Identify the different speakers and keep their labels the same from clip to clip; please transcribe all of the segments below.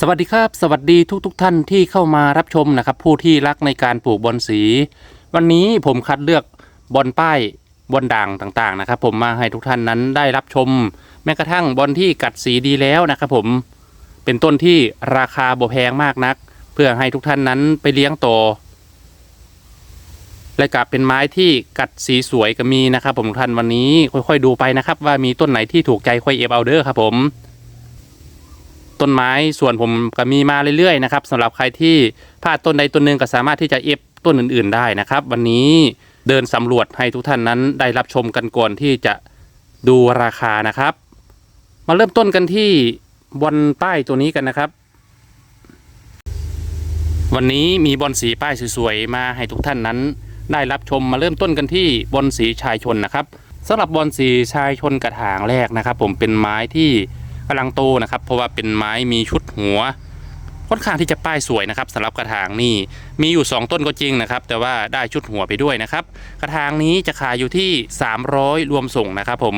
Speaker 1: สวัสดีครับ สวัสดีทุกทกท่านที่เข้ามารับชมนะครับ ผู้ที่รักในการปลูกบอนสี วันนี้ผมคัดเลือกบอนป้ายบอนด่างต่างๆนะครับ ผมมาให้ทุกท่านนั้นได้รับชม แม้กระทั่งบอนที่กัดสีดีแล้วนะครับ ผมเป็นต้นที่ราคาบ่แพงมากนัก เพื่อให้ทุกท่านนั้นไปเลี้ยงต่อและกลับเป็นไม้ที่กัดสีสวยก็มีนะครับ ผมทุกท่านวันนี้ค่อยๆดูไปนะครับ ว่ามีต้นไหนที่ถูกใจค่อยเอฟเอาเดอร์ครับผม ต้นไม้ส่วนผมก็มีมาเรื่อยๆนะครับสำหรับใครที่พลาดต้นใดต้นหนึ่งก็สามารถที่จะเอฟต้นอื่นๆได้นะครับ วันนี้เดินสำรวจให้ทุกท่านนั้นได้รับชมกันก่อนที่จะดูราคานะครับ มาเริ่มต้นกันที่บอลป้ายตัวนี้กันนะครับ วันนี้มีบอลสีป้ายสวยๆมาให้ทุกท่านนั้น ได้รับชมมาเริ่มต้นกันที่บอลสีชายชนนะครับสำหรับบอลสีชายชนกระถางแรกนะครับ ผมเป็นไม้ที่ กำลังโตนะครับ เพราะว่าเป็นไม้มีชุดหัว ค่อนข้างที่จะป้ายสวยนะครับสำหรับกระถางนี่มีอยู่ 2 ต้นก็จริงนะครับ แต่ว่าได้ชุดหัวไปด้วยนะครับ กระถางนี้จะขายอยู่ที่ 300 รวมส่งนะครับ ผม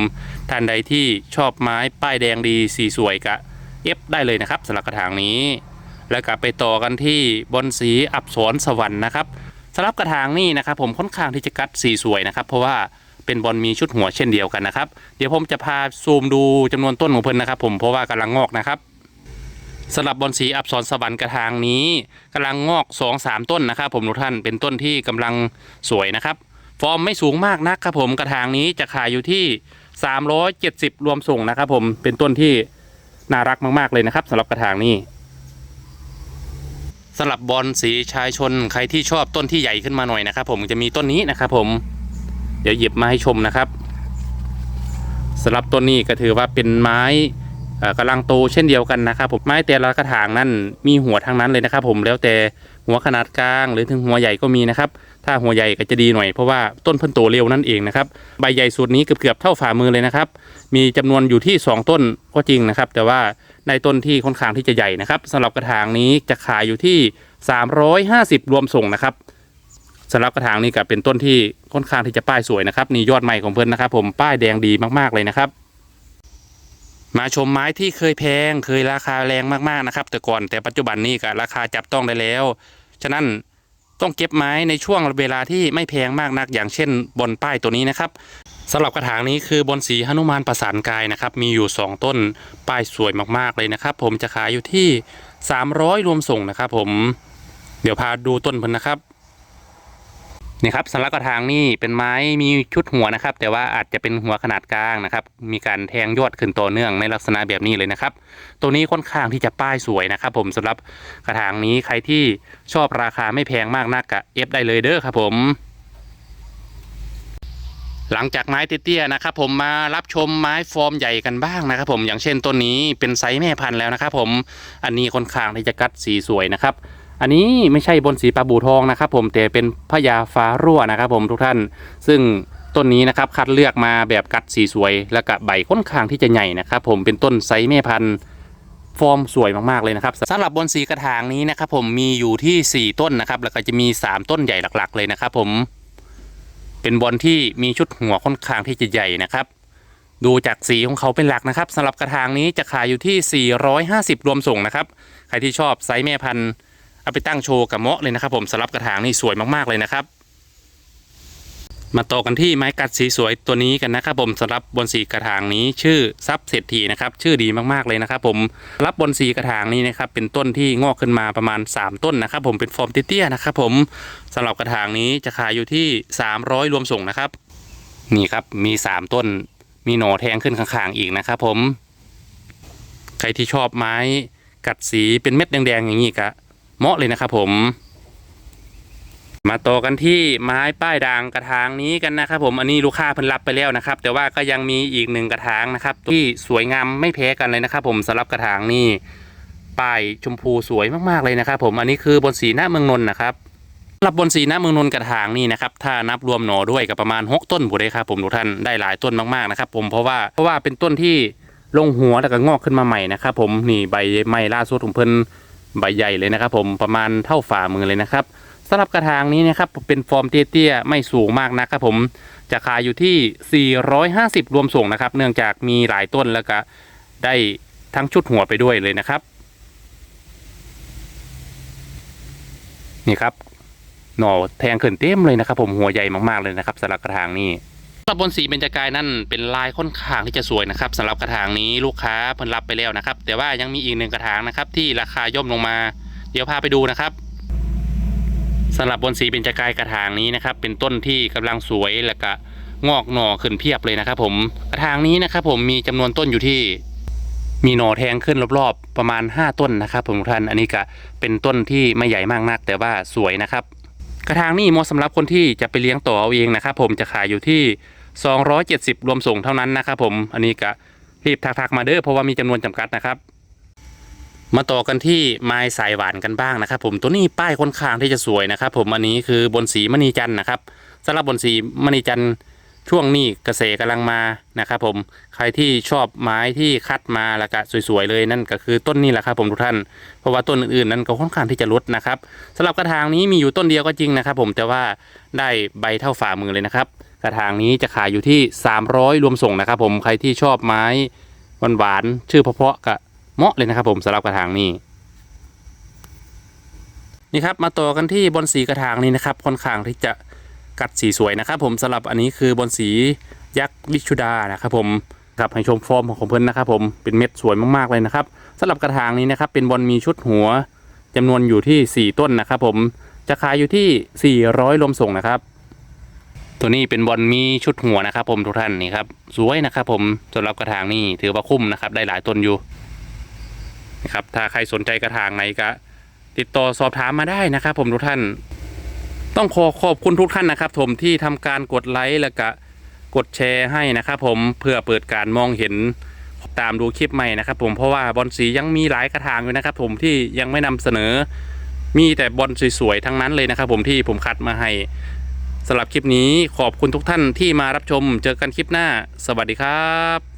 Speaker 1: ท่านใดที่ชอบไม้ป้ายแดงดีสีสวยกะเอฟได้เลยนะครับสำหรับกระถางนี้ แล้วก็ไปต่อกันที่บอนสีอับสรสวรรค์นะครับสำหรับกระถางนี่นะครับ ผมค่อนข้างที่จะกัดสีสวยนะครับ เพราะว่า เป็นบอลมีชุดหัวเช่นเดียวกันนะครับ เดี๋ยวผมจะพาซูมดูจำนวนต้นของเพิ่นนะครับ ผมเพราะว่ากำลังงอกนะครับสำหรับบอลสีอับสรสวรรค์กระถางนี้กำลังงอก2-3ต้นนะครับ ผมทุกท่านเป็นต้นที่กำลังสวยนะครับ ฟอร์มไม่สูงมากนักครับผมกระถางนี้จะขายอยู่ที่ 370 รวมส่งนะครับผมเป็นต้นที่น่ารักมาก ๆ เลยนะครับสำหรับกระถางนี้สำหรับบอลสีชายชนใครที่ชอบต้นที่ใหญ่ขึ้นมาหน่อยนะครับผมจะมีต้นนี้นะครับผม ดี๋ยวหยิบมาให้ชมนะครับสำหรับต้นนี้ก็ถือว่าเป็นไม้เอ่อกำลังโตเช่นเดียวกันนะครับผมไม้แต่ละกระถางนั่นมีหัวทั้งนั้นเลยนะครับ ผมแล้วแต่หัวขนาดกลาง หรือถึงหัวใหญ่ก็มีนะครับ ถ้าหัวใหญ่ก็จะดีหน่อยเพราะว่าต้นเพิ่นโตเร็วนั่นเองนะครับใบใหญ่สุดนี้เกือบๆเท่าฝ่ามือเลยนะครับ มีจำนวนอยู่ที่ 2 ต้นก็จริงนะครับ แต่ว่าในต้นที่ค่อนข้างที่จะใหญ่นะครับสำหรับกระถางนี้จะขายอยู่ที่ 350 รวมส่งนะครับ สำหรับกระถางนี้ก็เป็นต้นที่ค่อนข้างที่จะป้ายสวยนะครับนี่ยอดใหม่ของเพื่อนนะครับ ผมป้ายแดงดีมากๆเลยนะครับ มาชมไม้ที่เคยแพงเคยราคาแรงมากๆนะครับ แต่ก่อนแต่ปัจจุบันนี้ก็ราคาจับต้องได้แล้ว ฉะนั้นต้องเก็บไม้ในช่วงเวลาที่ไม่แพงมากนัก อย่างเช่น บนป้ายตัวนี้นะครับสำหรับกระถางนี้คือบนสีหนุมานประสานกายนะครับ มีอยู่ 2 ต้นป้ายสวยมากๆเลยนะครับ ผมจะขายอยู่ที่ 300 รวมส่งนะครับ ผม เดี๋ยวพาดูต้นเพิ่นนะครับ นี่ครับสำหรับกระถางนี่เป็นไม้มีชุดหัวนะครับ แต่ว่าอาจจะเป็นหัวขนาดกลางนะครับ มีการแทงยอดขึ้นต่อเนื่องในลักษณะแบบนี้เลยนะครับ ตัวนี้ค่อนข้างที่จะป้ายสวยนะครับ ผมสำหรับกระถางนี้ใครที่ชอบราคาไม่แพงมากนักกะเอฟได้เลยเด้อครับผม หลังจากไม้เตี้ยๆนะครับ ผมมารับชมไม้ฟอร์มใหญ่กันบ้างนะครับ ผมอย่างเช่นต้นนี้เป็นไซส์แม่พันธุ์แล้วนะครับ ผมอันนี้ค่อนข้างที่จะกัดสีสวยนะครับ อันนี้ไม่ใช่บนสีปลาบูทองนะครับ ผมแต่เป็นพญาฟ้ารั่วนะครับ ผมทุกท่าน ซึ่งต้นนี้นะครับคัดเลือกมาแบบกัดสีสวย แล้วก็ใบค่อนข้างที่จะใหญ่นะครับ ผมเป็นต้นไซส์แม่พันธุ์ฟอร์มสวยมากๆเลยนะครับสำหรับบนสีกระถางนี้นะครับ ผมมีอยู่ที่ 4 ต้นนะครับ แล้วก็จะมี 3 ต้นใหญ่หลักๆ เลยนะครับ ผมเป็นบอลที่มีชุดหัวค่อนข้างที่จะใหญ่นะครับ ดูจากสีของเขาเป็นหลักนะครับสำหรับกระถางนี้จะขายอยู่ที่ 450 รวมส่งนะครับ ใครที่ชอบไซส์แม่พันธุ์ เอาไปตั้งโชว์กับเมาะเลยนะครับ ผมสำหรับกระถางนี่สวยมากๆเลยนะครับ มาต่อกันที่ไม้กัดสีสวยตัวนี้กันนะครับ ผมสำหรับบนสีกระถางนี้ชื่อซับเศรษฐีนะครับ ชื่อดีมากๆเลยนะครับ ผมรับบนสีกระถางนี้นะครับ เป็นต้นที่งอกขึ้นมาประมาณ 3 ต้นนะครับ ผมเป็นฟอร์มเตี้ยๆนะครับ ผมสำหรับกระถางนี้จะขายอยู่ที่ 300 รวมส่งนะครับ นี่ครับมี 3 ต้น มีหน่อแทงขึ้นข้างๆอีกนะครับ ผมใครที่ชอบไม้กัดสีเป็นเม็ดแดงๆอย่างนี้ก็ เหมาะเลยนะครับผม มาต่อกันที่ไม้ป้ายด่างกระถางนี้กันนะครับ ผมอันนี้ลูกค้าเพิ่นรับไปแล้วนะครับ แต่ว่าก็ยังมีอีกหนึ่งกระถางนะครับ ที่สวยงามไม่แพ้กันเลยนะครับ ผมสำหรับกระถางนี้ป้ายชมพูสวยมากๆเลยนะครับ ผมอันนี้คือบนสีหน้าเมืองนนท์นะครับสำหรับบนสีหน้าเมืองนนท์กระถางนี่นะครับถ้านับรวมหน่อด้วยก็ประมาณ 6 ต้นผู้ใดครับผมทุกท่านได้หลายต้นมากๆนะครับ ผมเพราะว่าเพราะว่าเป็นต้นที่ลงหัวแล้วก็งอกขึ้นมาใหม่นะครับ ผมนี่ใบใหม่ล่าสุดของเพิ่น ใบใหญ่เลยนะครับ ผมประมาณเท่าฝ่ามือเลยนะครับสำหรับกระถางนี้นะครับเป็นฟอร์มเตี้ยๆไม่สูงมากนะครับผมจะขายอยู่ที่ 450 รวมส่งนะครับ เนื่องจากมีหลายต้นแล้วก็ได้ทั้งชุดหัวไปด้วยเลยนะครับ นี่ครับหน่อแทงเขินเต็มเลยนะครับ ผมหัวใหญ่มากๆเลยนะครับสำหรับกระถางนี้ สำหรับบนสีเบญจกายนั่นเป็นลายค่อนข้างที่จะสวยนะครับสำหรับกระถางนี้ลูกค้าเพิ่นรับไปแล้วนะครับ แต่ว่ายังมีอีกหนึ่งกระถางนะครับที่ราคาย่อมลงมา เดี๋ยวพาไปดูนะครับสำหรับบนสีเบญจกายกระถางนี้นะครับ เป็นต้นที่กำลังสวยแล้วก็งอกหน่อขึ้นเพียบเลยนะครับ ผมกระถางนี้นะครับ ผมมีจำนวนต้นอยู่ที่ มีหน่อแทงขึ้นรอบๆประมาณ 5 ต้นนะครับ ผมทุกท่านอันนี้ก็เป็นต้นที่ไม่ใหญ่มากนัก แต่ว่าสวยนะครับ กระถางนี่เหมาะสำหรับคนที่จะไปเลี้ยงต่อเอาเองนะครับผมจะขายอยู่ที่ 270 รวมส่งเท่านั้นนะครับผมอันนี้ก็รีบทักๆมาเด้อเพราะว่ามีจำนวนจำกัดนะครับมาต่อกันที่ไม้สายหวานกันบ้างนะครับ ผมตัวนี้ป้ายค่อนข้างที่จะสวยนะครับ ผมอันนี้คือบนสีมณีจันทร์นะครับสำหรับบนสีมณีจันทร์ ช่วงนี้เกษตรกำลังมานะครับผมใครที่ชอบไม้ที่คัดมาแล้วก็สวยๆเลยนั่นก็คือต้นนี้แหละครับผมทุกท่าน เพราะว่าต้นอื่นๆนั้นก็ค่อนข้างที่จะลดนะครับสำหรับกระถางนี้มีอยู่ต้นเดียวก็จริงนะครับ ผมแต่ว่าได้ใบเท่าฝ่ามือเลยนะครับ กระถางนี้จะขายอยู่ที่ 300 รวมส่งนะครับ ผมใครที่ชอบไม้หวานๆชื่อเพาะๆก็เหมาะเลยนะครับผมสำหรับกระถางนี้นี่ครับมาต่อกันที่บนสีกระถางนี้นะครับค่อนข้างที่จะ กัดสีสวยนะครับผมสำหรับอันนี้คือบนสียักษ์วิชุดานะครับผมกับให้ชมฟอร์มของเพิ่นนะครับผมเป็นเม็ดสวยมากๆเลยนะครับสำหรับกระถางนี้นะครับเป็นบอลมีชุดหัวจำนวนอยู่ที่ 4 ต้นนะครับผมจะขายอยู่ที่ 400รวมส่งนะครับ ตัวนี้เป็นบอลมีชุดหัวนะครับ ผมทุกท่านนี่ครับสวยนะครับผมสำหรับกระถางนี้ถือว่าคุ้มนะครับได้หลายต้นอยู่นะครับถ้าใครสนใจกระถางไหนก็ติดต่อสอบถามมาได้นะครับ ผมทุกท่าน ต้องขอขอบคุณทุกท่านนะครับผมที่ทำการกดไลค์แล้วก็กดแชร์ให้นะครับผมเพื่อเปิดการมองเห็นตามดูคลิปใหม่นะครับผมเพราะว่าบอลสียังมีหลายกระถางอยู่นะครับผมที่ยังไม่นำเสนอ มีแต่บอลสวยๆทั้งนั้นเลยนะครับผมที่ผมคัดมาให้สำหรับคลิปนี้ขอบคุณทุกท่านที่มารับชมเจอกันคลิปหน้า สวัสดีครับ